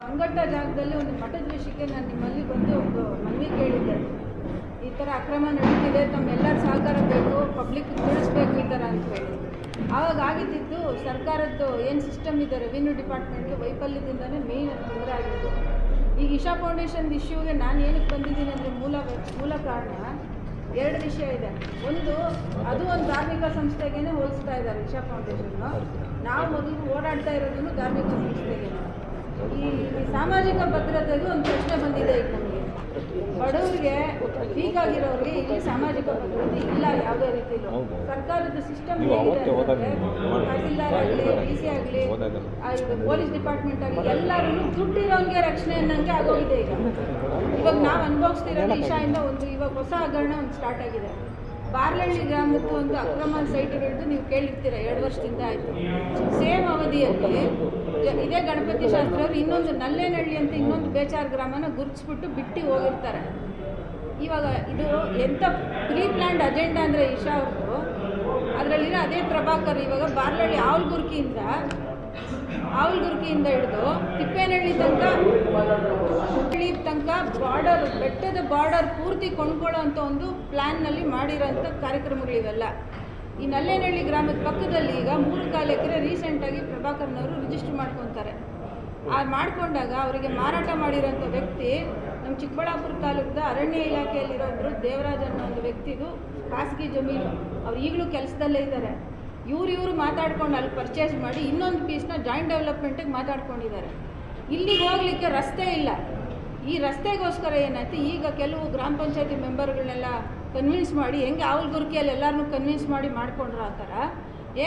ಸಂಘಟ್ಟ ಜಾಗದಲ್ಲಿ ಒಂದು ಮಠದ ವಿಷಯಕ್ಕೆ ನಾನು ನಿಮ್ಮಲ್ಲಿ ಬಂದು ಒಂದು ಮನವಿ ಕೇಳಿದ್ದೆ. ಈ ಥರ ಅಕ್ರಮ ನಡೀತಿದೆ, ತಮ್ಮೆಲ್ಲರ ಸಹಕಾರ ಬೇಕು ಪಬ್ಲಿಕ್ ತಿಳಿಸ್ಬೇಕು ಈ ಥರ ಅಂತ ಹೇಳಿ. ಆವಾಗ ಆಗಿದ್ದಿದ್ದು ಸರ್ಕಾರದ್ದು ಏನು ಸಿಸ್ಟಮ್ ಇದೆ ರೆವಿನ್ಯೂ ಡಿಪಾರ್ಟ್ಮೆಂಟ್ಗೆ ವೈಫಲ್ಯದಿಂದನೇ ಅಂತ ತೊಂದರೆ ಆಗಿದ್ದು ಈಗ ಇಶಾ ಫೌಂಡೇಶನ್ ಇಶ್ಯೂಗೆ ನಾನು ಏನಕ್ಕೆ ಬಂದಿದ್ದೀನಿ ಅಂದರೆ ಮೂಲ ಮೂಲ ಕಾರಣ ಎರಡು ವಿಷಯ ಇದೆ. ಒಂದು, ಅದು ಒಂದು ಧಾರ್ಮಿಕ ಸಂಸ್ಥೆಗೇನೆ ಹೋಲಿಸ್ತಾ ಇದ್ದಾರೆ ಇಶಾ ಫೌಂಡೇಶನ್ನು ನಾವು ಮೊದಲು ಓಡಾಡ್ತಾ ಇರೋದನ್ನು ಧಾರ್ಮಿಕ ಸಂಸ್ಥೆಗೆ ಈ ಸಾಮಾಜಿಕ ಭದ್ರತೆಗೂ ಒಂದು ಪ್ರಶ್ನೆ ಬಂದಿದೆ ಈಗ ನಮಗೆ ಬಡವರಿಗೆ ಹೀಗಾಗಿರೋರಿಗೆ ಇಲ್ಲಿ ಸಾಮಾಜಿಕ ಭದ್ರತೆ ಇಲ್ಲ ಯಾವುದೇ ರೀತಿಲೂ ಸರ್ಕಾರದ ಸಿಸ್ಟಮ್ ತಹಸೀಲ್ದಾರ್ ಆಗಲಿ ಡಿ ಸಿ ಆಗಲಿ. ಪೊಲೀಸ್ ಡಿಪಾರ್ಟ್ಮೆಂಟ್ ಆಗಲಿ ಎಲ್ಲರೂ ದುಡ್ಡಿರೋಂಗೆ ರಕ್ಷಣೆ ಅನ್ನಂಗೆ ಆಗೋಗಿದೆ ಈಗ. ಇವಾಗ ನಾವು ಅನುಭವಿಸ್ತಿರೋ ಇಶಾಯಿಂದ ಒಂದು ಇವಾಗ ಹೊಸ ಹಗರಣ ಒಂದು ಸ್ಟಾರ್ಟ್ ಆಗಿದೆ. ಬಾರ್ಲಹಳ್ಳಿ ಗ್ರಾಮದ್ದು ಒಂದು ಅಕ್ರಮ ಸೈಟ್ಗಳದ್ದು ನೀವು ಕೇಳಿರ್ತೀರ ಎರಡು ವರ್ಷದಿಂದ ಆಯಿತು. ಸೇಮ್ ಅವಧಿಯಲ್ಲಿ ಇದೇ ಗಣಪತಿ ಶಾಸ್ತ್ರಿ ಅವರು ಇನ್ನೊಂದು ನಲ್ಲೇನಹಳ್ಳಿ ಅಂತ ಇನ್ನೊಂದು ಬೇಚಾರ್ ಗ್ರಾಮನ ಗುರುತಿಸ್ಬಿಟ್ಟು ಬಿಟ್ಟು ಹೋಗಿರ್ತಾರೆ. ಇವಾಗ ಇದು ಎಂಥ ಪ್ರೀ ಪ್ಲ್ಯಾಂಡ್ ಅಜೆಂಡಾ ಅಂದರೆ ಇಶಾ ಅವರು, ಅದರಲ್ಲಿರೋ ಅದೇ ಪ್ರಭಾಕರ್ ಇವಾಗ ಬಾರ್ಲಹಳ್ಳಿ ಆವಲ್ಗುರ್ಕಿಯಿಂದ ಆವಲ್ಗುರ್ಕಿಯಿಂದ ಹಿಡಿದು ತಿಪ್ಪೇನಹಳ್ಳಿ ತನಕ ಹುಬ್ಬಳ್ಳಿ ತನಕ ಬಾರ್ಡರ್, ಬೆಟ್ಟದ ಬಾರ್ಡರ್ ಪೂರ್ತಿ ಕೊಂಡ್ಕೊಳ್ಳೋ ಅಂಥ ಒಂದು ಪ್ಲ್ಯಾನ್ನಲ್ಲಿ ಮಾಡಿರೋಂಥ ಕಾರ್ಯಕ್ರಮಗಳಿವೆಲ್ಲ. ಈ ನಲ್ಲೇನಹಳ್ಳಿ ಗ್ರಾಮದ ಪಕ್ಕದಲ್ಲಿ ಈಗ ಮೂರು ಕಾಲು ಎಕರೆ ರೀಸೆಂಟಾಗಿ ಪ್ರಭಾಕರ್ನವರು ರಿಜಿಸ್ಟರ್ ಮಾಡ್ಕೊತಾರೆ. ಆ ಮಾಡ್ಕೊಂಡಾಗ ಅವರಿಗೆ ಮಾರಾಟ ಮಾಡಿರೋಂಥ ವ್ಯಕ್ತಿ ನಮ್ಮ ಚಿಕ್ಕಬಳ್ಳಾಪುರ ತಾಲೂಕದ ಅರಣ್ಯ ಇಲಾಖೆಯಲ್ಲಿರೋದ್ರು ದೇವರಾಜ್ ಅನ್ನೋ ಒಂದು ವ್ಯಕ್ತಿದು ಖಾಸಗಿ ಜಮೀನು. ಅವ್ರು ಈಗಲೂ ಕೆಲಸದಲ್ಲೇ ಇದ್ದಾರೆ. ಇವ್ರು ಇವರು ಮಾತಾಡ್ಕೊಂಡು ಅಲ್ಲಿ ಪರ್ಚೇಸ್ ಮಾಡಿ ಇನ್ನೊಂದು ಪೀಸ್ನ ಜಾಯಿಂಟ್ ಡೆವಲಪ್ಮೆಂಟಿಗೆ ಮಾತಾಡ್ಕೊಂಡಿದ್ದಾರೆ. ಇಲ್ಲಿಗೆ ಹೋಗ್ಲಿಕ್ಕೆ ರಸ್ತೆ ಇಲ್ಲ. ಈ ರಸ್ತೆಗೋಸ್ಕರ ಏನಾಯ್ತು? ಈಗ ಕೆಲವು ಗ್ರಾಮ ಪಂಚಾಯತಿ ಮೆಂಬರ್ಗಳನ್ನೆಲ್ಲ ಕನ್ವಿನ್ಸ್ ಮಾಡಿ, ಹೆಂಗೆ ಆವಲ್ಗುರ್ಕಿಯಲ್ಲಿ ಎಲ್ಲರನ್ನೂ ಕನ್ವಿನ್ಸ್ ಮಾಡಿ ಮಾಡ್ಕೊಂಡ್ರು ಆ ಥರ,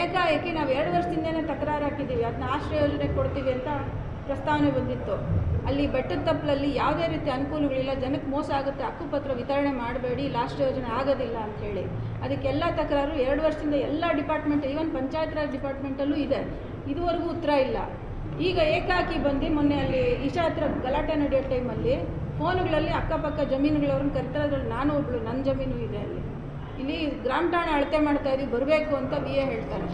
ಏಕಾಏಕಿ ನಾವು ಎರಡು ವರ್ಷದಿಂದನೇ ತಕರಾರು ಹಾಕಿದ್ದೀವಿ ಅದನ್ನ ಆಶ್ರಯ ಯೋಜನೆ ಕೊಡ್ತೀವಿ ಅಂತ ಪ್ರಸ್ತಾವನೆ ಬಂದಿತ್ತು. ಅಲ್ಲಿ ಬೆಟ್ಟದ ತಪ್ಪಲಲ್ಲಿ ಯಾವುದೇ ರೀತಿ ಅನುಕೂಲಗಳಿಲ್ಲ ಜನಕ್ಕೆ ಮೋಸ ಆಗುತ್ತೆ, ಹಕ್ಕುಪತ್ರ ವಿತರಣೆ ಮಾಡಬೇಡಿ ಲಾಸ್ಟ್ ಯೋಜನೆ ಆಗೋದಿಲ್ಲ ಅಂತ ಹೇಳಿ. ಅದಕ್ಕೆಲ್ಲ ತಕರಾರು ಎರಡು ವರ್ಷದಿಂದ ಎಲ್ಲ ಡಿಪಾರ್ಟ್ಮೆಂಟ್ ಈವನ್ ಪಂಚಾಯತ್ ರಾಜ್ ಡಿಪಾರ್ಟ್ಮೆಂಟಲ್ಲೂ ಇದೆ. ಇದುವರೆಗೂ ಉತ್ತರ ಇಲ್ಲ. ಈಗ ಏಕಾಕಿ ಬಂದು ಮೊನ್ನೆ ಅಲ್ಲಿ ಇಶಾ ಹತ್ರ ಗಲಾಟೆ ನಡೆಯೋ ಟೈಮಲ್ಲಿ ಫೋನುಗಳಲ್ಲಿ ಅಕ್ಕಪಕ್ಕ ಜಮೀನುಗಳವ್ರನ್ನ ಕರಿತಾರೆ, ಅದ್ರಲ್ಲಿ ನಾನು ಒಬ್ಳು ನನ್ನ ಜಮೀನು ಇದೆ ಅಲ್ಲಿ. ಇಲ್ಲಿ ಗ್ರಾಮ ಠಾಣೆ ಅಳತೆ ಮಾಡ್ತಾ ಇದ್ದೀವಿ, ಬರಬೇಕು ಅಂತ ವಿ ಎ ಹೇಳ್ತಾರೆ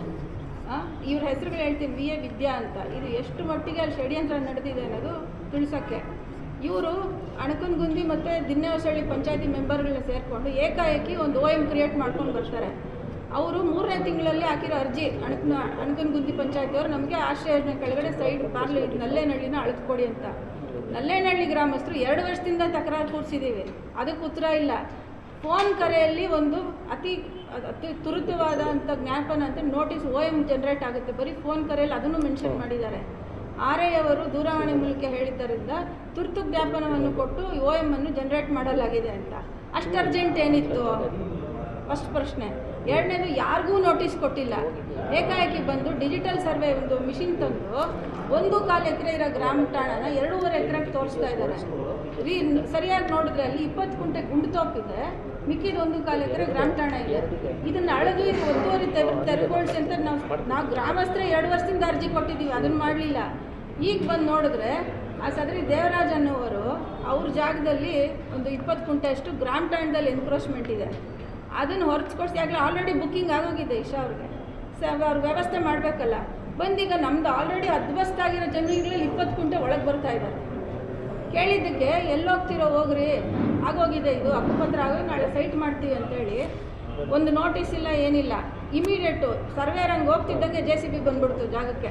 ಇವ್ರ ಹೆಸರುಗಳು ಹೇಳ್ತೀನಿ ವಿ ಎ ವಿದ್ಯಾ ಅಂತ. ಇದು ಎಷ್ಟು ಮಟ್ಟಿಗೆ ಅಲ್ಲಿ ಷಡ್ಯಂತ್ರ ನಡೆದಿದೆ ಅನ್ನೋದು ತಿಳಿಸೋಕ್ಕೆ. ಇವರು ಅಣಕನಗುಂದಿ ಮತ್ತು ದಿನ್ನೇವಸಳ್ಳಿ ಪಂಚಾಯತಿ ಮೆಂಬರ್ಗಳನ್ನ ಸೇರಿಕೊಂಡು ಏಕಾಏಕಿ ಒಂದು ಓ ಎಂ ಕ್ರಿಯೇಟ್ ಮಾಡ್ಕೊಂಡು ಬರ್ತಾರೆ. ಅವರು ಮೂರನೇ ತಿಂಗಳಲ್ಲಿ ಹಾಕಿರೋ ಅರ್ಜಿ ಅಣಕನ ಅಣಕನಗುಂದಿ ಪಂಚಾಯತಿಯವರು ನಮಗೆ ಆಶ್ರಯ ಯೋಜನೆ ಕೆಳಗಡೆ ಸೈಡ್ ಪಾರ್ಲಿ ನಲ್ಲೇನಹಳ್ಳಿನ ಅಳೆದುಕೊಡಿ ಅಂತ. ನಲ್ಲೇನಹಳ್ಳಿ ಗ್ರಾಮಸ್ಥರು ಎರಡು ವರ್ಷದಿಂದ ತಕರಾರು ಕೂರಿಸಿದ್ದೀವಿ ಅದಕ್ಕೆ ಉತ್ತರ ಇಲ್ಲ. ಫೋನ್ ಕರೆಯಲ್ಲಿ ಒಂದು ಅತಿ ಅತಿ ತುರಿತವಾದಂಥ ಜ್ಞಾಪನ ಅಂತ ನೋಟಿಸ್ ಓ ಎಂ ಜನ್ರೇಟ್ ಆಗುತ್ತೆ. ಬರೀ ಫೋನ್ ಕರೆಯಲ್ಲಿ ಅದನ್ನು ಮೆನ್ಷನ್ ಮಾಡಿದ್ದಾರೆ. ಆರ್ ಐ ಅವರು ದೂರವಾಣಿ ಮೂಲಕ ಹೇಳಿದ್ದರಿಂದ ತುರ್ತು ಜ್ಞಾಪನವನ್ನು ಕೊಟ್ಟು ಓ ಎಂ ಅನ್ನು ಜನರೇಟ್ ಮಾಡಲಾಗಿದೆ ಅಂತ. ಅಷ್ಟು ಅರ್ಜೆಂಟ್ ಏನಿತ್ತು? ಫಸ್ಟ್ ಪ್ರಶ್ನೆ. ಎರಡನೇದು ಯಾರಿಗೂ ನೋಟಿಸ್ ಕೊಟ್ಟಿಲ್ಲ. ಏಕಾಏಕಿ ಬಂದು ಡಿಜಿಟಲ್ ಸರ್ವೆ ಒಂದು ಮಿಷಿನ್ ತಂದು ಒಂದು ಕಾಲು ಎಕರೆ ಇರೋ ಗ್ರಾಮ ಠಾಣನ ಎರಡೂವರೆ ಎಕರೆಗೆ ತೋರಿಸ್ತಾ ಇದ್ದಾರೆ. ರೀ, ಸರಿಯಾಗಿ ನೋಡಿದ್ರೆ ಅಲ್ಲಿ ಇಪ್ಪತ್ತು ಕುಂಟೆ ಗುಂಡ್ತೋಪಿದೆ ಮಿಕ್ಕಿದ ಒಂದು ಕಾಲು ಎಕರೆ ಗ್ರಾಮ ಠಾಣ ಇದೆ. ಇದನ್ನ ಅಳೆದು ಇದು ಒಂದೂವರೆ ತೆರ ತೆರವುಗೊಳಿಸಿ ಅಂತ ನಾವು ನಾವು ಗ್ರಾಮಸ್ಥರೇ ಎರಡು ವರ್ಷದಿಂದ ಅರ್ಜಿ ಕೊಟ್ಟಿದ್ದೀವಿ, ಅದನ್ನು ಮಾಡಲಿಲ್ಲ. ಈಗ ಬಂದು ನೋಡಿದ್ರೆ ಆ ಸದರಿ ದೇವರಾಜ್ ಅನ್ನೋವರು ಅವ್ರ ಜಾಗದಲ್ಲಿ ಒಂದು ಇಪ್ಪತ್ತು ಕುಂಟೆ ಅಷ್ಟು ಗ್ರಾಮ ಠಾಣದಲ್ಲಿ ಎನ್ಕ್ರೋಚ್ಮೆಂಟ್ ಇದೆ. ಅದನ್ನು ಹೊರತುಕೊಡಿಸಿ ಆಗಲೇ ಆಲ್ರೆಡಿ ಬುಕ್ಕಿಂಗ್ ಆಗೋಗಿದೆ ಇಶಾ ಅವ್ರಿಗೆ. ಸ, ಅವ್ರ ವ್ಯವಸ್ಥೆ ಮಾಡಬೇಕಲ್ಲ. ಬಂದೀಗ ನಮ್ದು ಆಲ್ರೆಡಿ ಆಗಿರೋ ಜಮೀನುಗಳಲ್ಲಿ ಇಪ್ಪತ್ತು ಕುಂಟೆ ಒಳಗೆ ಬರ್ತಾ ಇದ್ದಾರೆ ಕೇಳಿದ್ದಕ್ಕೆ ಎಲ್ಲೋಗ್ತಿರೋ ಹೋಗ್ರಿ. ಆಗೋಗಿದೆ ಇದು. ಅಕ್ಕಪತ್ರ ಆಗೋಗಿ ನಾಳೆ ಸೈಟ್ ಮಾಡ್ತೀವಿ ಅಂತೇಳಿ. ಒಂದು ನೋಟಿಸ್ ಇಲ್ಲ, ಏನಿಲ್ಲ. ಇಮಿಡಿಯೇಟು ಸರ್ವೇರಂಗೆ ಹೋಗ್ತಿದ್ದಂಗೆ ಜೆ ಸಿ ಬಿ ಬಂದ್ಬಿಡ್ತು ಜಾಗಕ್ಕೆ.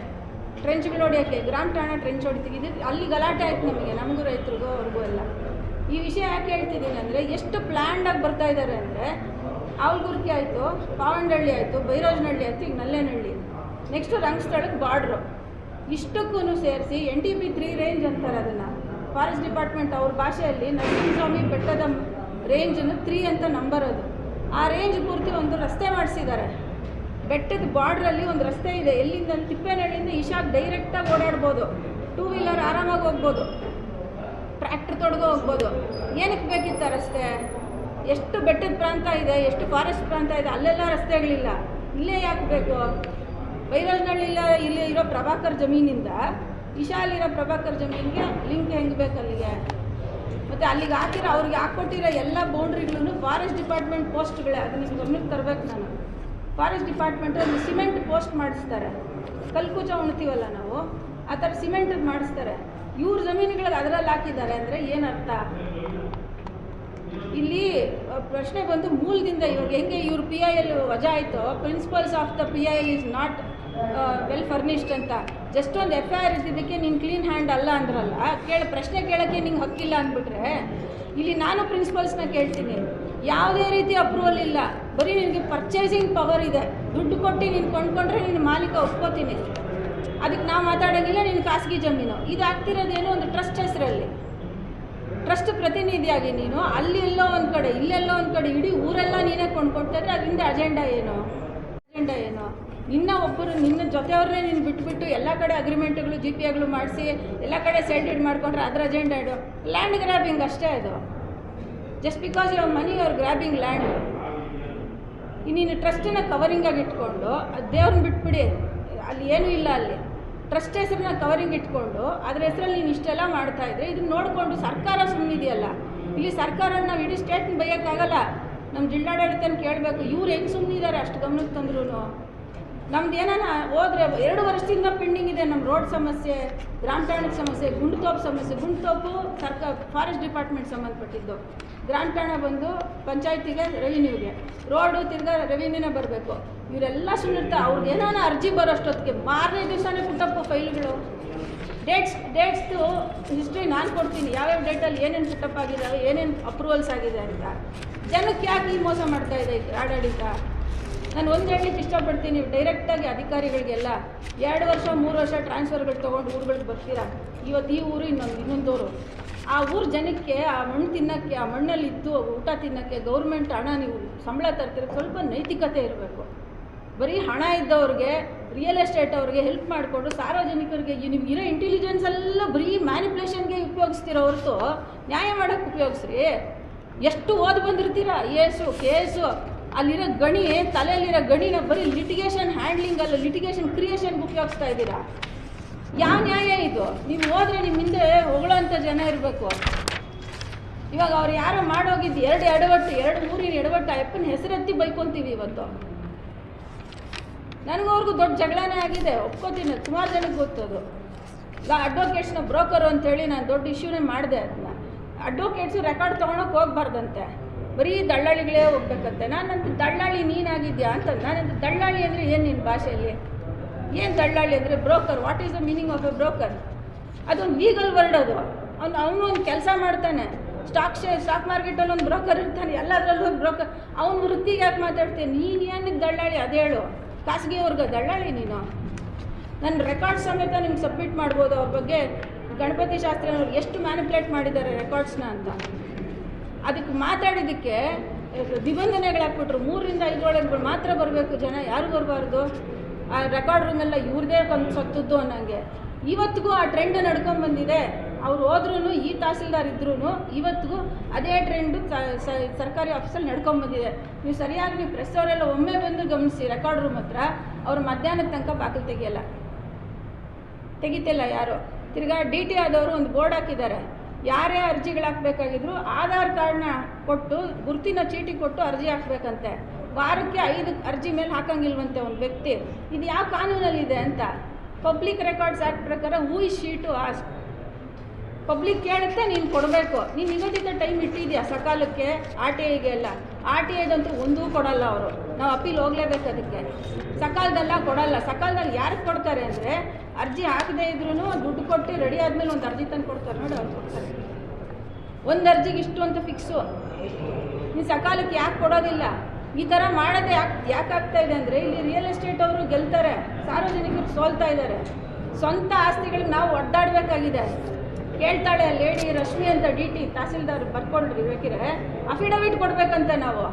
ಟ್ರೆಂಚ್ಗಳು ಹೊಡಿಯೋಕ್ಕೆ. ಗ್ರಾಮ ಠಾಣ ಟ್ರೆಂಚ್ ಹೊಡಿತೀವಿ. ಇದು ಅಲ್ಲಿ ಗಲಾಟೆ ಆಯ್ತು ನಮಗೆ, ನಮಗೂ ರೈತರಿಗೂ, ಅವ್ರಿಗೂ ಎಲ್ಲ. ಈ ವಿಷಯ ಯಾಕೆ ಹೇಳ್ತಿದ್ದೀನಿ ಅಂದರೆ, ಎಷ್ಟು ಪ್ಲ್ಯಾಂಡಾಗಿ ಬರ್ತಾ ಇದ್ದಾರೆ ಅಂದರೆ ಆವಲ್ಗುರ್ಕಿ ಆಯಿತು ಪಾವಂಡಹಳ್ಳಿ ಆಯಿತು, ಬೈರೋಜನಹಳ್ಳಿ ಆಯಿತು, ಈಗ ನಲ್ಲೇನಹಳ್ಳಿ ನೆಕ್ಸ್ಟು ರಂಗಸ್ಥಳಕ್ಕೆ ಬಾರ್ಡ್ರು. ಇಷ್ಟಕ್ಕೂ ಸೇರಿಸಿ N T P three range ಅಂತಾರೆ ಅದನ್ನು. ಫಾರೆಸ್ಟ್ ಡಿಪಾರ್ಟ್ಮೆಂಟ್ ಅವ್ರ ಭಾಷೆಯಲ್ಲಿ ನರಸಿಂಹಸ್ವಾಮಿ ಬೆಟ್ಟದ ರೇಂಜನ್ನು ತ್ರೀ ಅಂತ ನಂಬರ್ ಅದು. ಆ ರೇಂಜ್ ಪೂರ್ತಿ ಒಂದು ರಸ್ತೆ ಮಾಡಿಸಿದ್ದಾರೆ. ಬೆಟ್ಟದ ಬಾರ್ಡ್ರಲ್ಲಿ ಒಂದು ರಸ್ತೆ ಇದೆ. ಎಲ್ಲಿಂದ ತಿಪ್ಪೇನಹಳ್ಳಿಯಿಂದ ಇಶಾಕ್ ಡೈರೆಕ್ಟಾಗಿ ಓಡಾಡ್ಬೋದು. ಟೂ ವೀಲರ್ ಆರಾಮಾಗಿ ಹೋಗ್ಬೋದು. ಟ್ರ್ಯಾಕ್ಟ್ರ್ ತೊಡಗೋ ಹೋಗ್ಬೋದು. ಏನಕ್ಕೆ ಬೇಕಿತ್ತು ರಸ್ತೆ? ಎಷ್ಟು ಬೆಟ್ಟದ ಪ್ರಾಂತ ಇದೆ, ಎಷ್ಟು ಫಾರೆಸ್ಟ್ ಪ್ರಾಂತ ಇದೆ, ಅಲ್ಲೆಲ್ಲ ರಸ್ತೆಗಳಿಲ್ಲ ಇಲ್ಲೇ ಯಾಕೆ ಬೇಕು? ಬೈರಾಜನಹಳ್ಳಿಲ್ಲ ಇಲ್ಲಿ ಇರೋ ಪ್ರಭಾಕರ್ ಜಮೀನಿಂದ ಇಶಾಲಿರೋ ಪ್ರಭಾಕರ್ ಜಮೀನಿಗೆ ಲಿಂಕ್ ಹೆಂಗೆ ಬೇಕು ಅಲ್ಲಿಗೆ? ಮತ್ತು ಅಲ್ಲಿಗೆ ಹಾಕಿರೋ, ಅವ್ರಿಗೆ ಹಾಕ್ಕೊಟ್ಟಿರೋ ಎಲ್ಲ ಬೌಂಡ್ರಿಗಳೂ ಫಾರೆಸ್ಟ್ ಡಿಪಾರ್ಟ್ಮೆಂಟ್ ಪೋಸ್ಟ್ಗಳೇ ಅದು ನಿಮ್ಗೆ ಗಮನಕ್ಕೆ ತರಬೇಕು ನಾನು. ಫಾರೆಸ್ಟ್ ಡಿಪಾರ್ಟ್ಮೆಂಟ್ ಒಂದು ಸಿಮೆಂಟ್ ಪೋಸ್ಟ್ ಮಾಡಿಸ್ತಾರೆ. ಕಲ್ಕುಚ ಉಣ್ತೀವಲ್ಲ ನಾವು, ಆ ಥರ ಸಿಮೆಂಟ್ ಮಾಡಿಸ್ತಾರೆ. ಇವ್ರ ಜಮೀನುಗಳಿಗೆ ಅದರಲ್ಲಿ ಹಾಕಿದ್ದಾರೆ ಅಂದರೆ ಏನರ್ಥ ಇಲ್ಲಿ ಪ್ರಶ್ನೆ ಬಂದು ಮೂಲದಿಂದ ಇವಾಗ ಹೆಂಗೆ ಇವ್ರು ಪಿ ಐ ಎಲ್ ವಜಾ ಆಯಿತು principles of the P I L is not well furnished ಅಂತ. ಜಸ್ಟ್ ಒಂದು ಎಫ್ ಐ ಆರ್ ಇದ್ದಿದ್ದಕ್ಕೆ ನೀನು ಕ್ಲೀನ್ ಹ್ಯಾಂಡ್ ಅಲ್ಲ ಅಂದ್ರಲ್ಲ, ಕೇಳ, ಪ್ರಶ್ನೆ ಕೇಳೋಕ್ಕೆ ನಿಂಗೆ ಹಕ್ಕಿಲ್ಲ ಅಂದ್ಬಿಟ್ರೆ, ಇಲ್ಲಿ ನಾನು ಪ್ರಿನ್ಸಿಪಲ್ಸ್ನ ಕೇಳ್ತೀನಿ. ಯಾವುದೇ ರೀತಿ ಅಪ್ರೂವಲ್ ಇಲ್ಲ. ಬರೀ ನಿನಗೆ ಪರ್ಚೇಸಿಂಗ್ ಪವರ್ ಇದೆ. ದುಡ್ಡು ಕೊಟ್ಟು ನೀನು ಕೊಂಡ್ಕೊಂಡ್ರೆ ನಿನ್ನ ಮಾಲೀಕ ಒಪ್ಕೋತೀನಿ. ಅದಕ್ಕೆ ನಾವು ಮಾತಾಡೋಂಗಿಲ್ಲ, ನೀನು ಖಾಸಗಿ ಜಮೀನು. ಇದು ಆಗ್ತಿರೋದೇನು ಒಂದು ಟ್ರಸ್ಟ್ ಹೆಸರಲ್ಲಿ. ಟ್ರಸ್ಟ್ ಪ್ರತಿನಿಧಿಯಾಗಿ ನೀನು. ಅಲ್ಲಿ ಎಲ್ಲೋ ಒಂದು ಕಡೆ ಇಲ್ಲೆಲ್ಲೋ ಒಂದು ಕಡೆ, ಇಡೀ ಊರೆಲ್ಲ ನೀನೇ ಕೊಂಡ್ಕೊಡ್ತಾರೆ ಅದರಿಂದ ಅಜೆಂಡಾ ಏನು? ಅಜೆಂಡಾ ಏನು? ನಿನ್ನ ಒಬ್ಬರು ನಿನ್ನ ಜೊತೆಯವ್ರನ್ನೇ ನೀನು ಬಿಟ್ಬಿಟ್ಟು ಎಲ್ಲ ಕಡೆ ಅಗ್ರಿಮೆಂಟ್ಗಳು ಜಿ ಪಿ ಎಗಳು ಮಾಡಿಸಿ, ಎಲ್ಲ ಕಡೆ ಸೆಲ್ಟೆಡ್ ಮಾಡ್ಕೊಂಡ್ರೆ ಅದ್ರ ಅಜೆಂಡಾ ಇಡು ಲ್ಯಾಂಡ್ ಗ್ರ್ಯಾಬಿಂಗ್ ಅಷ್ಟೇ ಅದು just because your money your grabbing land ನೀನು ಟ್ರಸ್ಟನ್ನ ಕವರಿಂಗಾಗಿ ಇಟ್ಕೊಂಡು ದೇವ್ರನ್ನ ಬಿಟ್ಬಿಡಿ. ಅಲ್ಲಿ ಏನೂ ಇಲ್ಲ ಅಲ್ಲಿ. ಟ್ರಸ್ಟ್ ಹೆಸರನ್ನ ಕವರಿಂಗ್ ಇಟ್ಕೊಂಡು ಅದ್ರ ಹೆಸರಲ್ಲಿ ನೀವು ಇಷ್ಟೆಲ್ಲ ಮಾಡ್ತಾ ಇದ್ರೆ ಇದನ್ನ ನೋಡಿಕೊಂಡು ಸರ್ಕಾರ ಸುಮ್ಮನಿದೆಯಲ್ಲ ಇಲ್ಲಿ ಸರ್ಕಾರ ನಾವು ಇಡೀ ಸ್ಟೇಟ್ನ ಬೈಯೋಕ್ಕಾಗಲ್ಲ. ನಮ್ಮ ಜಿಲ್ಲಾಡಳಿತನ ಕೇಳಬೇಕು, ಇವ್ರು ಹೆಂಗೆ ಸುಮ್ಮನಿದ್ದಾರೆ ಅಷ್ಟು ಗಮನಕ್ಕೆ ತಂದ್ರೂ ನಮ್ದು ಏನಾನ, ಹೋದ್ರೆ ಎರಡು ವರ್ಷದಿಂದ ಪೆಂಡಿಂಗ್ ಇದೆ ನಮ್ಮ ರೋಡ್ ಸಮಸ್ಯೆ, ಗ್ರಾಮ ಸಮಸ್ಯೆ, ಗುಂಡ್ತೋಪ್ ಸಮಸ್ಯೆ. ಗುಂಡ್ತೋಪು ಸರ್ಕಾರ ಫಾರೆಸ್ಟ್ ಡಿಪಾರ್ಟ್ಮೆಂಟ್ ಸಂಬಂಧಪಟ್ಟಿದ್ದು. ಗ್ರಾಮ ಠಾಣ ಬಂದು ಪಂಚಾಯತಿಗೆ ರೆವಿನ್ಯೂಗೆ ರೋಡು ತಿರ್ಗಾ ರೆವಿನ್ಯೂನೇ ಬರಬೇಕು. ಇವರೆಲ್ಲ ಸುಳ್ಳಿರ್ತಾರೆ ಅವ್ರಿಗೆ ಏನಾನ ಅರ್ಜಿ ಬರೋಷ್ಟೊತ್ತಿಗೆ ಮಾರನೇ ದಿವಸನೇ ಪುಟ್ಟಪ್ಪ ಫೈಲ್ಗಳು. ಡೇಟ್ಸ್ ಡೇಟ್ಸ್ದು ಹಿಸ್ಟ್ರಿ ನಾನು ಕೊಡ್ತೀನಿ. ಯಾವ್ಯಾವ ಡೇಟಲ್ಲಿ ಏನೇನು ಪುಟ್ಟಪ್ಪ ಆಗಿದೆ ಏನೇನು ಅಪ್ರೂವಲ್ಸ್ ಆಗಿದೆ ಅಂತ. ಜನಕ್ಕೆ ಯಾಕೆ ಈ ಮೋಸ ಮಾಡ್ತಾ ಇದೆ ಆಡಳಿತ? ನಾನು ಒಂದು ಹೇಳಲಿಕ್ಕೆ ಇಷ್ಟಪಡ್ತೀನಿ ಡೈರೆಕ್ಟಾಗಿ ಅಧಿಕಾರಿಗಳಿಗೆಲ್ಲ ಎರಡು ವರ್ಷ, ಮೂರು ವರ್ಷ ಟ್ರಾನ್ಸ್ಫರ್ಗಳು ತೊಗೊಂಡು ಊರುಗಳಿಗೆ ಬರ್ತೀರಾ? ಇವತ್ತು ಈ ಊರು ಇನ್ನೊಂದು ಇನ್ನೊಂದೂರು ಆ ಊರು ಜನಕ್ಕೆ, ಆ ಮಣ್ಣು ತಿನ್ನೋಕ್ಕೆ, ಆ ಮಣ್ಣಲ್ಲಿ ಇದ್ದು ಊಟ ತಿನ್ನೋಕ್ಕೆ ಗೌರ್ಮೆಂಟ್ ಹಣ ನೀವು ಸಂಬಳ ತರ್ತೀರ, ಸ್ವಲ್ಪ ನೈತಿಕತೆ ಇರಬೇಕು. ಬರೀ ಹಣ ಇದ್ದವ್ರಿಗೆ ರಿಯಲ್ ಎಸ್ಟೇಟ್ ಅವ್ರಿಗೆ ಹೆಲ್ಪ್ ಮಾಡಿಕೊಂಡು ಸಾರ್ವಜನಿಕರಿಗೆ ನಿಮ್ಗಿರೋ ಇಂಟೆಲಿಜೆನ್ಸ್ ಎಲ್ಲ ಬರೀ ಮ್ಯಾನಿಪ್ಯುಲೇಷನ್ಗೆ ಉಪಯೋಗಿಸ್ತೀರ ಹೊರತು ನ್ಯಾಯ ಮಾಡೋಕ್ಕೆ ಉಪಯೋಗಿಸ್ರಿ. ಎಷ್ಟು ಓದಿ ಬಂದಿರ್ತೀರ? ಏಸು, ಕೇಸು, ಅಲ್ಲಿರೋ ಗಣಿ, ತಲೆಯಲ್ಲಿರೋ ಗಣಿನ ಬರೀ ಲಿಟಿಗೇಷನ್ ಹ್ಯಾಂಡ್ಲಿಂಗ್ ಅಲ್ಲ ಲಿಟಿಗೇಷನ್ ಕ್ರಿಯೇಷನ್ಗೆ ಉಪಯೋಗಿಸ್ತಾ ಇದ್ದೀರಾ? ಯಾವ ನ್ಯಾಯ ಇದು? ನೀವು ಹೋದ್ರೆ ನಿಮ್ಮ ಹಿಂದೆ ಹೊಗಳೋಂಥ ಜನ ಇರಬೇಕು. ಇವಾಗ ಅವ್ರು ಯಾರೋ ಮಾಡೋಗಿದ್ದು ಎರಡು ಎಡವಟ್ಟು, ಎರಡು ಮೂರಿನ ಎಡವಟ್ಟು ಅಪ್ಪನ ಹೆಸರೆತ್ತಿ ಬೈಕೊಂತೀವಿ ಇವತ್ತು. ನನಗವ್ರಿಗೂ ದೊಡ್ಡ ಜಗಳನೇ ಆಗಿದೆ. ಒಪ್ಕೋತೀನಿ. ಸುಮಾರು ಜನಕ್ಕೆ ಗೊತ್ತದು ಈಗ ಅಡ್ವೊಕೇಟ್ಸ್ನ ಬ್ರೋಕರು ಅಂತೇಳಿ ನಾನು ದೊಡ್ಡ ಇಶ್ಯೂನೇ ಮಾಡಿದೆ ಅದನ್ನ ಅಡ್ವೊಕೇಟ್ಸು ರೆಕಾರ್ಡ್ ತೊಗೊಳಕ್ಕೆ ಹೋಗ್ಬಾರ್ದಂತೆ. ಬರೀ ದಳ್ಳಾಳಿಗಳೇ ಹೋಗ್ಬೇಕಂತೆ. ನಾನಂತ ದಳ್ಳಾಳಿ ನೀನಾಗಿದ್ಯಾ ಅಂತ. ನಾನಂತ ದಳ್ಳಾಳಿ ಅಂದರೆ ಏನು ನಿನ್ನ ಭಾಷೆಯಲ್ಲಿ? ಏನು ದಳ್ಳಾಳಿ ಅಂದರೆ broker? What is the meaning of a broker ಅದೊಂದು ಲೀಗಲ್ ವರ್ಡ್ ಅದು. ಅವ್ನು ಅವನು ಒಂದು ಕೆಲಸ ಮಾಡ್ತಾನೆ. ಸ್ಟಾಕ್ ಶೇರ್ ಸ್ಟಾಕ್ ಮಾರ್ಕೆಟಲ್ಲಿ ಒಂದು ಬ್ರೋಕರ್ ಇರ್ತಾನೆ. ಎಲ್ಲದರಲ್ಲೂ ಬ್ರೋಕರ್ ಅವ್ನ ವೃತ್ತಿಗೆ ಯಾಕೆ ಮಾತಾಡ್ತೀನಿ ನೀನು ಏನಕ್ಕೆ ದಳ್ಳಾಳಿ ಅದೇಳು ವರ್ಗ ದಳ್ಳಾಳಿ ನೀನು. ನನ್ನ ರೆಕಾರ್ಡ್ಸ್ ಸಮೇತ ನಿಮ್ಗೆ ಸಬ್ಮಿಟ್ ಮಾಡ್ಬೋದು. ಅವ್ರ ಬಗ್ಗೆ ಗಣಪತಿ ಶಾಸ್ತ್ರಿಯವ್ರು ಎಷ್ಟು ಮ್ಯಾನಿಪ್ಯುಲೇಟ್ ಮಾಡಿದ್ದಾರೆ ರೆಕಾರ್ಡ್ಸ್ನ ಅಂತ. ಅದಕ್ಕೆ ಮಾತಾಡಿದ್ದಕ್ಕೆ ನಿಬಂಧನೆಗಳಾಕ್ಬಿಟ್ರು ಮೂರರಿಂದ ಐದರೊಳಗೆ ಮಾತ್ರ ಬರಬೇಕು ಜನ. ಯಾರು ಬರಬಾರ್ದು? ಆ ರೆಕಾರ್ಡ್ ರೂಮೆಲ್ಲ ಇವ್ರದೇ ಒಂದು ಸತ್ತದ್ದು ಅನ್ನೋಂಗೆ. ಇವತ್ತಿಗೂ ಆ ಟ್ರೆಂಡ್ ನಡ್ಕೊಂಡು ಬಂದಿದೆ. ಅವ್ರು ಹೋದ್ರೂ ಈ ತಹಸೀಲ್ದಾರ್ ಇದ್ರೂ ಇವತ್ತಿಗೂ ಅದೇ ಟ್ರೆಂಡು ಸರ್ಕಾರಿ ಆಫೀಸಲ್ಲಿ ನಡ್ಕೊಂಡು ಬಂದಿದೆ. ನೀವು ಸರಿಯಾಗಿ ನೀವು ಪ್ರೆಸ್ ಅವರೆಲ್ಲ ಒಮ್ಮೆ ಬಂದು ಗಮನಿಸಿ ರೆಕಾರ್ಡ್ ರೂಮ್ ಹತ್ರ, ಅವ್ರು ಮಧ್ಯಾಹ್ನದ ತನಕ ಬಾಗಿಲು ತೆಗಿಯಲ್ಲ. ತೆಗಿತಿಲ್ಲ ಯಾರು. ತಿರ್ಗಾ ಡಿ ಟಿ ಆದವರು ಒಂದು ಬೋರ್ಡ್ ಹಾಕಿದ್ದಾರೆ. ಯಾರೇ ಅರ್ಜಿಗಳು ಹಾಕಬೇಕಾಗಿದ್ರು ಆಧಾರ್ ಕಾರ್ಡ್ನ ಕೊಟ್ಟು ಗುರುತಿನ ಚೀಟಿ ಕೊಟ್ಟು ಅರ್ಜಿ ಹಾಕ್ಬೇಕಂತೆ. ವಾರಕ್ಕೆ ಐದು ಅರ್ಜಿ ಮೇಲೆ ಹಾಕಂಗಿಲ್ವಂತೆ ಒಂದು ವ್ಯಕ್ತಿ. ಇದು ಯಾವ ಕಾನೂನಲ್ಲಿದೆ ಅಂತ? ಪಬ್ಲಿಕ್ ರೆಕಾರ್ಡ್ಸ್ ಆ್ಯಕ್ಟ್ ಪ್ರಕಾರ who is she to ask public ಕೇಳುತ್ತೆ, ನೀನು ಕೊಡಬೇಕು. ನೀನು ನಿಗದಿತ ಟೈಮ್ ಇಟ್ಟಿದ್ಯಾ ಸಕಾಲಕ್ಕೆ? ಆರ್ ಟಿ ಐಗೆ ಎಲ್ಲ. ಆರ್ ಟಿ ಐದಂತೂ ಒಂದೂ ಕೊಡಲ್ಲ ಅವರು. ನಾವು ಅಪೀಲ್ ಹೋಗ್ಲೇಬೇಕು ಅದಕ್ಕೆ. ಸಕಾಲದಲ್ಲ ಕೊಡಲ್ಲ. ಸಕಾಲದಲ್ಲಿ ಯಾರಿಗೆ ಕೊಡ್ತಾರೆ ಅಂದರೆ ಅರ್ಜಿ ಹಾಕದೇ ಇದ್ರೂ ದುಡ್ಡು ಕೊಟ್ಟು ರೆಡಿ ಆದಮೇಲೆ ಒಂದು ಅರ್ಜಿ ತಂದು ಕೊಡ್ತಾರೆ ನೋಡಿ ಅವ್ರು ಕೊಡ್ತಾರೆ. ಒಂದು ಅರ್ಜಿಗೆ ಇಷ್ಟು ಅಂತ ಫಿಕ್ಸು ನೀನು ಸಕಾಲಕ್ಕೆ ಯಾಕೆ ಕೊಡೋದಿಲ್ಲ? ಈ ಥರ ಮಾಡೋದೇ ಯಾಕೆ ಯಾಕೆ ಇದೆ ಅಂದರೆ ಇಲ್ಲಿ ರಿಯಲ್ ಎಸ್ಟೇಟ್ ಅವರು ಗೆಲ್ತಾರೆ, ಸಾರ್ವಜನಿಕರು ಸೋಲ್ತಾ ಇದ್ದಾರೆ. ಸ್ವಂತ ಆಸ್ತಿಗಳಿಗೆ ನಾವು ಒಡ್ಡಾಡಬೇಕಾಗಿದೆ ಕೇಳ್ತಾಳೆ ಲೇಡಿ ರಶ್ಮಿ ಅಂತ ಡಿ ಟಿ ತಹಸೀಲ್ದಾರ್ ಬರ್ಕೊಂಡ್ರಿ ಬೇಕಿದ್ರೆ ಅಫಿಡವಿಟ್ ಕೊಡಬೇಕಂತೆ ನಾವು.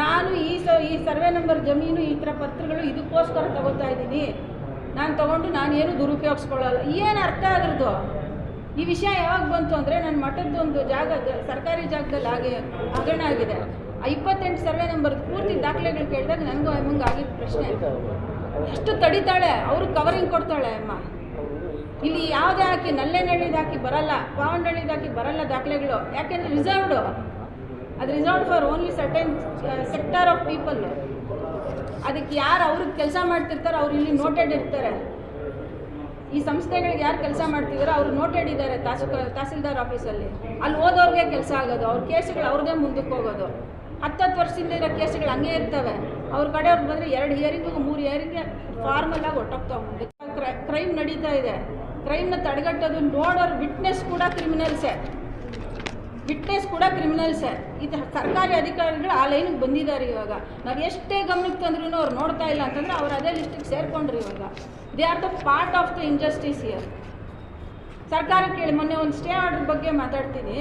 ನಾನು ಈ ಸ, ಈ ಸರ್ವೆ ನಂಬರ್ ಜಮೀನು, ಈ ಥರ ಪತ್ರಗಳು ಇದಕ್ಕೋಸ್ಕರ ತಗೋತಾ ಇದ್ದೀನಿ. ನಾನು ತೊಗೊಂಡು ನಾನು ಏನು ದುರುಪಯೋಗಿಸ್ಕೊಳ್ಳಲ್ಲ. ಏನು ಅರ್ಥ ಆದ್ರದ್ದು ಈ ವಿಷಯ ಯಾವಾಗ ಬಂತು ಅಂದರೆ ನನ್ನ ಮಠದ್ದು ಒಂದು ಜಾಗ ಸರ್ಕಾರಿ ಜಾಗದಲ್ಲಿ ಹಾಗೆ ಹಗರಣ ಆಗಿದೆ. ಇಪ್ಪತ್ತೆಂಟು ಸರ್ವೆ ನಂಬರ್ ಪೂರ್ತಿ ದಾಖಲೆಗಳು ಕೇಳಿದಾಗ ನನಗೂ ಅಮ್ಮಂಗೆ ಆಗಿದ್ದ ಪ್ರಶ್ನೆ. ಎಷ್ಟು ತಡಿತಾಳೆ? ಅವರು ಕವರಿಂಗ್ ಕೊಡ್ತಾಳೆ ಅಮ್ಮ. ಇಲ್ಲಿ ಯಾವುದೇ ಹಾಕಿ ನಲ್ಲೆನಳ್ಳಿದು ಹಾಕಿ ಬರಲ್ಲ ಪಾವಂಡಳ್ಳಿದು ಹಾಕಿ ಬರಲ್ಲ ದಾಖಲೆಗಳು. ಯಾಕೆಂದರೆ ರಿಸರ್ವ್ಡು ಅದು reserved for only certain sector of people ಅದಕ್ಕೆ ಯಾರು ಅವ್ರಿಗೆ ಕೆಲಸ ಮಾಡ್ತಿರ್ತಾರೋ ಅವ್ರು ಇಲ್ಲಿ ನೋಟೆಡ್ ಇರ್ತಾರೆ. ಈ ಸಂಸ್ಥೆಗಳಿಗೆ ಯಾರು ಕೆಲಸ ಮಾಡ್ತಿದಾರೋ ಅವ್ರು ನೋಟೆಡ್ ಇದ್ದಾರೆ ತಹಸೀಲ್ದಾರ್ ಆಫೀಸಲ್ಲಿ ಅಲ್ಲಿ. ಓದೋರಿಗೆ ಕೆಲಸ ಆಗೋದು, ಅವ್ರ ಕೇಸುಗಳು ಅವ್ರದೇ ಮುಂದಕ್ಕೆ ಹೋಗೋದು. ಹತ್ತತ್ತು ವರ್ಷದಿಂದ ಇರೋ ಕೇಸ್ಗಳು ಹಂಗೆ ಇರ್ತವೆ. ಅವ್ರ ಕಡೆಯವ್ರು ಬಂದರೆ ಎರಡು ಹಿಯರಿಂಗು ಮೂರು ಹಿಯರಿಂಗ್ಗೆ ಫಾರ್ಮಲ್ಲಾಗಿ ಹೊಟ್ಟೋಗ್ತಾವೆ ಹೋಗುತ್ತೆ ಕ್ರೈಮ್ ನಡೀತಾ ಇದೆ. ಕ್ರೈಮ್ನ ತಡೆಗಟ್ಟೋದು ನೋಡೋರು ವಿಟ್ನೆಸ್ ಕೂಡ ಕ್ರಿಮಿನಲ್ಸೇ ವಿಟ್ನೆಸ್ ಕೂಡ ಕ್ರಿಮಿನಲ್ಸೇ ಇದು ಸರ್ಕಾರಿ ಅಧಿಕಾರಿಗಳು ಆ ಲೈನಿಗೆ ಬಂದಿದ್ದಾರೆ ಇವಾಗ. ನಾವು ಎಷ್ಟೇ ಗಮನಕ್ಕೆ ತಂದ್ರೂ ಅವ್ರು ನೋಡ್ತಾ ಇಲ್ಲ ಅಂತಂದ್ರೆ ಅವ್ರು ಅದೇ ಲಿಸ್ಟಿಗೆ ಸೇರ್ಕೊಂಡ್ರು ಇವಾಗ. They are the part of the injustice here ಸರ್ಕಾರ ಕೇಳಿ, ಮೊನ್ನೆ ಒಂದು ಸ್ಟೇ ಆರ್ಡರ್ ಬಗ್ಗೆ ಮಾತಾಡ್ತೀನಿ.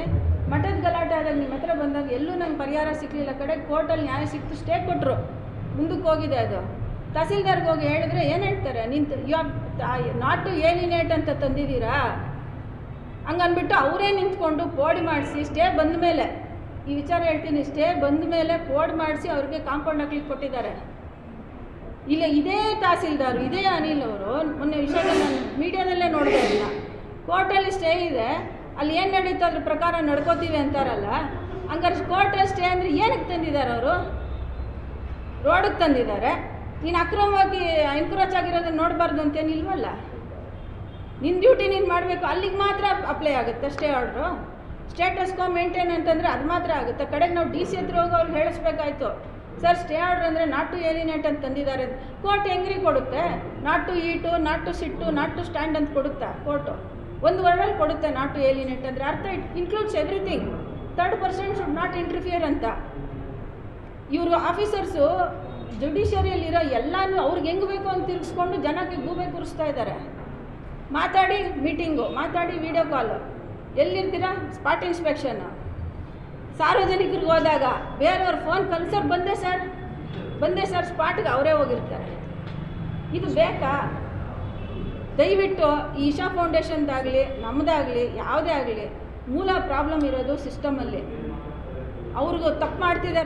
ಮಠದ ಗಲಾಟೆ ಆದಾಗ ನಿಮ್ಮ ಹತ್ರ ಬಂದಾಗ ಎಲ್ಲೂ ನಂಗೆ ಪರಿಹಾರ ಸಿಕ್ಕಲಿಲ್ಲ ಕಡೆ ಕೋರ್ಟಲ್ಲಿ ನ್ಯಾಯ ಸಿಕ್ತು, ಸ್ಟೇ ಕೊಟ್ಟರು ಮುಂದಕ್ಕೆ ಹೋಗಿದೆ ಅದು. ತಹಸೀಲ್ದಾರ್ಗೆ ಹೋಗಿ ಹೇಳಿದ್ರೆ ಏನು ಹೇಳ್ತಾರೆ? ನಿಂತು, ಯು ನಾಟ್ ಟು ಏಲಿನೇಟ್ ಅಂತ ತಂದಿದ್ದೀರಾ? ಹಂಗನ್ಬಿಟ್ಟು ಅವರೇ ನಿಂತ್ಕೊಂಡು ಪೋಡಿ ಮಾಡಿಸಿ, ಸ್ಟೇ ಬಂದ ಮೇಲೆ. ಈ ವಿಚಾರ ಹೇಳ್ತೀನಿ, ಸ್ಟೇ ಬಂದ ಮೇಲೆ ಪೋಡ್ ಮಾಡಿಸಿ ಅವ್ರಿಗೆ ಕಾಂಪೌಂಡ್ ಹಾಕ್ಲಿಕ್ಕೆ ಕೊಟ್ಟಿದ್ದಾರೆ. ಇಲ್ಲ ಇದೇ ತಹಸೀಲ್ದಾರ್, ಇದೇ ಅನಿಲ್ ಅವರು, ಮೊನ್ನೆ ವಿಷಯದಲ್ಲಿ ನಾನು ಮೀಡಿಯಾದಲ್ಲೇ ನೋಡಿದೆ ಇಲ್ಲ ಕೋರ್ಟಲ್ಲಿ ಸ್ಟೇ ಇದೆ. ಅಲ್ಲಿ ಏನು ನಡೀತೋ ಅದ್ರ ಪ್ರಕಾರ ನಡ್ಕೋತೀವಿ ಅಂತಾರಲ್ಲ, ಹಂಗಾರೆ ಕೋರ್ಟಲ್ಲಿ ಸ್ಟೇ ಅಂದರೆ ಏನಕ್ಕೆ ತಂದಿದ್ದಾರೆ ಅವರು? ರೋಡಿಗೆ ತಂದಿದ್ದಾರೆ. ನೀನು ಅಕ್ರಮವಾಗಿ ಎನ್ಕ್ರೋಚ್ ಆಗಿರೋದನ್ನ ನೋಡಬಾರ್ದು ಅಂತೇನಿಲ್ವಲ್ಲ ನಿನ್ನ ಡ್ಯೂಟಿ ನೀನು ಮಾಡಬೇಕು, ಅಲ್ಲಿಗೆ ಮಾತ್ರ ಅಪ್ಲೈ ಆಗುತ್ತೆ stay order status quo maintain ಅಂತಂದರೆ ಅದು ಮಾತ್ರ ಆಗುತ್ತೆ. ಕಡೆಗೆ ನಾವು ಡಿ ಸಿ ಹತ್ರ ಹೋಗಿ ಅವ್ರಿಗೆ ಹೇಳಿಸ್ಬೇಕಾಯ್ತು ಸರ್ ಸ್ಟೇ ಆರ್ಡ್ರ್ ಅಂದರೆ ನಾಟ್ ಟು ಏಲಿನೇಟ್ ಅಂತ ತಂದಿದ್ದಾರೆ. ಕೋರ್ಟ್ ಹೆಂಗ್ರಿ ಕೊಡುತ್ತೆ? Not to eat not to sit not to stand ಅಂತ ಕೊಡುತ್ತಾ ಕೋರ್ಟು ಒಂದು ವರ್ಡಲ್ಲಿ ಕೊಡುತ್ತೆ ನಾಟ್ ಟು ಏಲಿನೇಟ್ ಅಂದರೆ ಅರ್ಥ it includes everything third person should not interfere ಅಂತ. ಇವರು ಆಫೀಸರ್ಸು ಜುಡಿಷಿಯರಿಯಲ್ಲಿರೋ ಎಲ್ಲನೂ ಅವ್ರಿಗೆ ಹೆಂಗೆ ಬೇಕು ಅಂತ ತಿರುಗಿಸ್ಕೊಂಡು ಜನಕ್ಕೆ ಗೂಬೆ ಕೂರಿಸ್ತಾ ಇದ್ದಾರೆ ಮಾತಾಡಿ ಮೀಟಿಂಗು ಮಾತಾಡಿ ವಿಡಿಯೋ ಕಾಲು ಎಲ್ಲಿರ್ತೀರಾ? ಸ್ಪಾಟ್ ಇನ್ಸ್ಪೆಕ್ಷನ್ನು ಸಾರ್ವಜನಿಕರಿಗೆ ಹೋದಾಗ ಬೇರೆಯವ್ರ ಫೋನ್ ಕಲ್ಸರ್ ಬಂದೆ ಸರ್ ಬಂದೆ ಸರ್ ಸ್ಪಾಟ್ಗೆ ಅವರೇ ಹೋಗಿರ್ತಾರೆ. ಇದು ಬೇಕಾ? ದಯವಿಟ್ಟು ಈಶಾ ಫೌಂಡೇಶನ್ದಾಗಲಿ ನಮ್ಮದಾಗಲಿ ಯಾವುದೇ ಆಗಲಿ ಮೂಲ ಪ್ರಾಬ್ಲಮ್ ಇರೋದು ಸಿಸ್ಟಮಲ್ಲಿ ಅವ್ರಿಗೂ ತಪ್ಪು ಮಾಡ್ತಿದ್ದಾರೆ.